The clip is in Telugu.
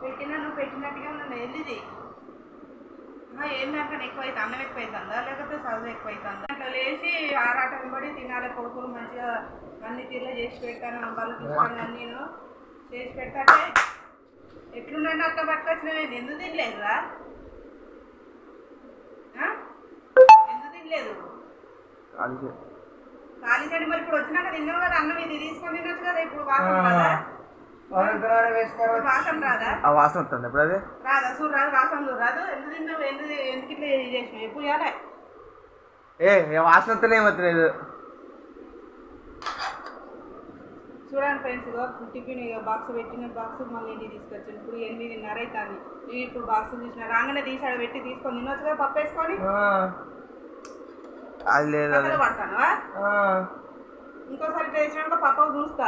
పెట్టినా నువ్వు పెట్టినట్టుగా నన్ను ఏంది ఏం దాంట్లో ఎక్కువైతే అన్నం ఎక్కువైతుందా లేకపోతే చదువు ఎక్కువైతుందా అట్లా లేచి ఆరాటం పడి తినాలి కొడుకులు మంచిగా అన్ని తీరులో చేసి పెడతాను వాళ్ళకి ఇస్తాను నేను చేసి పెడతాకే ఎట్లున్నాను అట్లా పట్టుకొచ్చినవి ఎందుకు తినలేదురా ఖాళీ చెడు మరి ఇప్పుడు వచ్చినాక తిన్నావు కదా అన్నం ఇది తీసుకొని తినొచ్చు కదా ఇప్పుడు వాసన రాదా? వాసన రాదా? ఆ వాసన వస్తుంది ఇప్పుడు అది? రాదా? చూడు రాదు వాసన చూడు రాదు. ఎందుకు తిన్నావు? ఎందుకు ఎందుకు ఇట్లా చేసినావు? ఎప్పుడు చేయాలి? ఏ వాసన వస్తేనే ఏమవుతలేదు. చూడండి ఫ్రెండ్స్ ఇగో టిఫిన్ ఇక బాక్స్ పెట్టిన బాక్స్ మళ్ళీ ఇంటికి తీసుకొచ్చాను. ఇప్పుడు ఎనిమిదిన్నర అవుతుంది. నేను ఇప్పుడు బాక్స్ తీసిన రాగానే తీసాడు పెట్టి తీసుకొని తినొచ్చు కదా పప్పు వేసుకొని? అది లేదు ఇంకోసారి పప్పు చూస్తా.